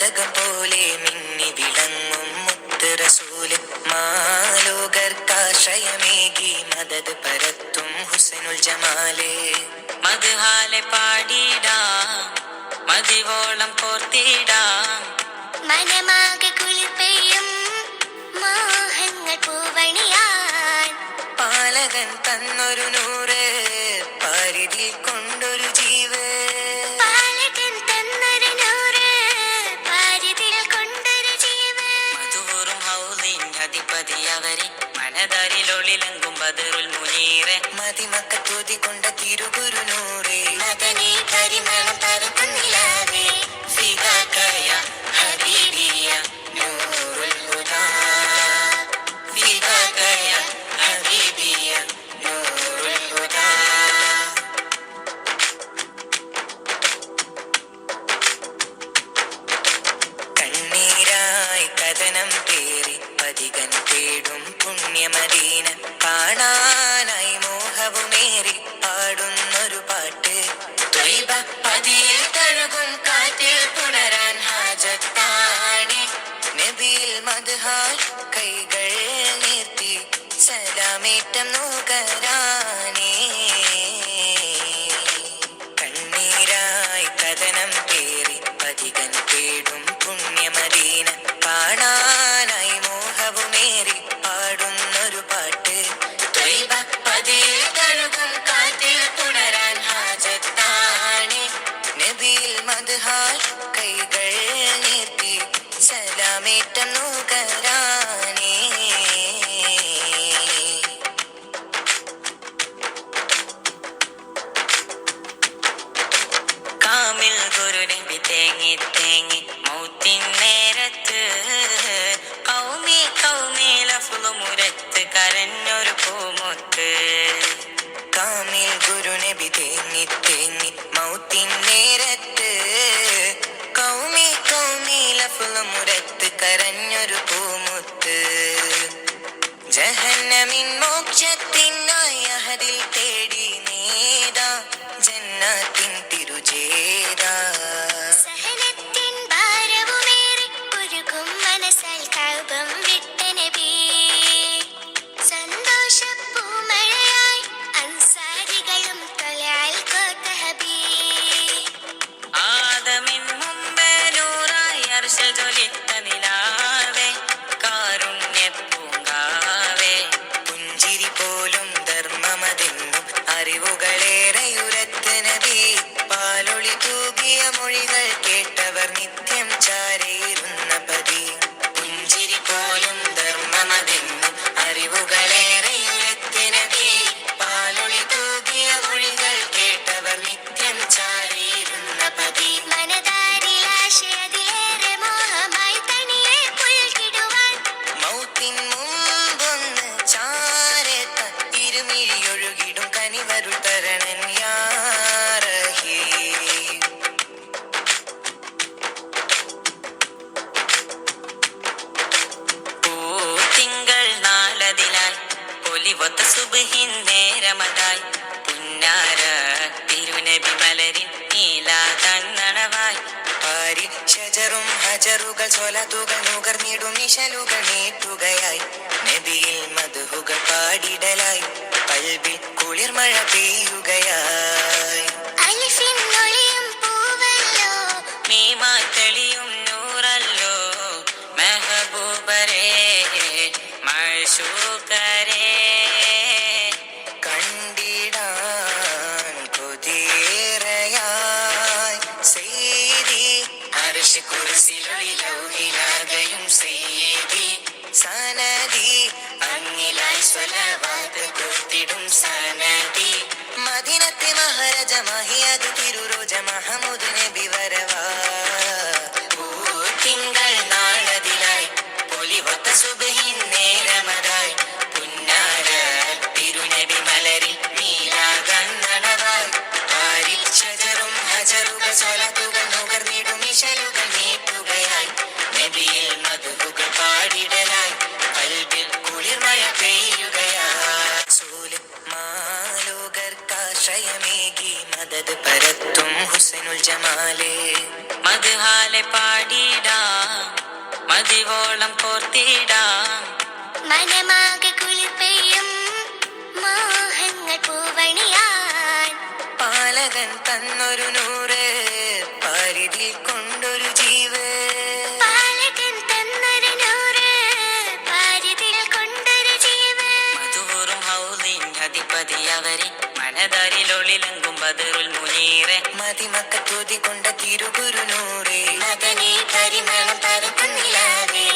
ജാതകം പോലെ മിന്നി വിളങ്ങും മുത്ത് റസൂൽ മാലോകർക്കാശ്രയമേകി മദത് പരത്തും ഹുസനുൽ ജമാലെ. മധുഹാലെ പാടിയിടാ മതിവോളം കോർത്തിടാം. മനമാകെ കുളിപ്പെയ്യും മോഹങ്ങൾ പൂവണിയാൻ. പാലകൻ തന്നൊരു നൂറ് പരിധി കൊണ്ടൊരു അധിപതി അവരെ മനതരിലൊളിലങ്കും ബദറുൽ മുനീറെ. മതിമക്കത്തൂതി കൊണ്ട തിരുഗുരു നൂറേ മദനീ പരിമളം പരത്തുന്നില്ലാതെ സലാമേറ്റം നോകരാനേ കണ്ണീരായി കഥനം പേറി പതികൻ തേടും പുണ്യമദീന. പാടാനായി മോഹവുമേറി പാടുന്നൊരു പാട്ട്. കൈകൾ നീർത്തി സലാമേറ്റം നോകരാനേ തേങ്ങി തേങ്ങി മൗത്തിൻ നേരത്ത് കൗമി കൗമി ലഫ്ലുമുരത്ത് കരഞ്ഞൊരു പൂമുത്ത്. കാമിൽ ഗുരുനബി തേങ്ങി തേങ്ങി മൗത്തിൻ നേരത്ത് കൗമി കൗമി ലഫുലമുരത്ത് കരഞ്ഞൊരു പൂമുത്ത്. ജഹന്നമിൻ മോക്ഷത്തിനായി അഹദിൽ തേടി നേതാ ജന്നാത്തിൻ നേരമതായി പുന്നാര തിരുനബി മലരിൻ നീലാ തന്നണവായി. പാരിൽ ഷജറും ഹജറുകൾ സ്വലത്തുകൾ നുകർന്നിടും നിശലുകൾ നീട്ടുകയായി. നബിയിൽ മധുഹുകൾ പാടിടലായി. പൽവിൽ കുളിർമഴ പെയ്യുകയായി അർശ് കുരിശിലൊളി ലൗഹിലാകയും സനതി അങ്ങിലായി സ്വലവാത് കൊടുത്തിടും സനദി. മദിനത്തെ മഹാരാജ മഹിയത് തിരുരോജ മഹമുദിനെ നബി മാലോകർക്കാശ്രയമേകി മദത് പരത്തും ഹുസൈനുൽ ജമാലേ. മധുഹാലെ പാടിടാം മതിവോളം കോർത്തിടാം. മനമാകെ കുളിപ്പെയ്യും മോഹങ്ങൾ പൂവണിയാൻ. പാലകൻ തന്നൊരു നൂറ് മനതാരിലൊളിലെങ്കും ബദറുൽ മുനീറെ. മതിമക്ക മതിമക്കത്തൂതി കൊണ്ട തിരുഗുരു നൂറേ മകനെ പരിമളം പരക്കുന്നില്ലാതെ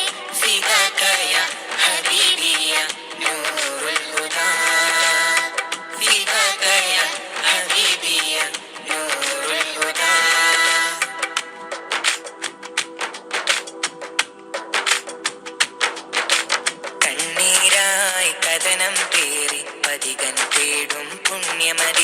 നൂറുൽ ഹുദാ. നൂറുൽ ഹുദാ. കണ്ണീരായി കഥനം പേറി പതികൻ തേടും പുണ്യമദീന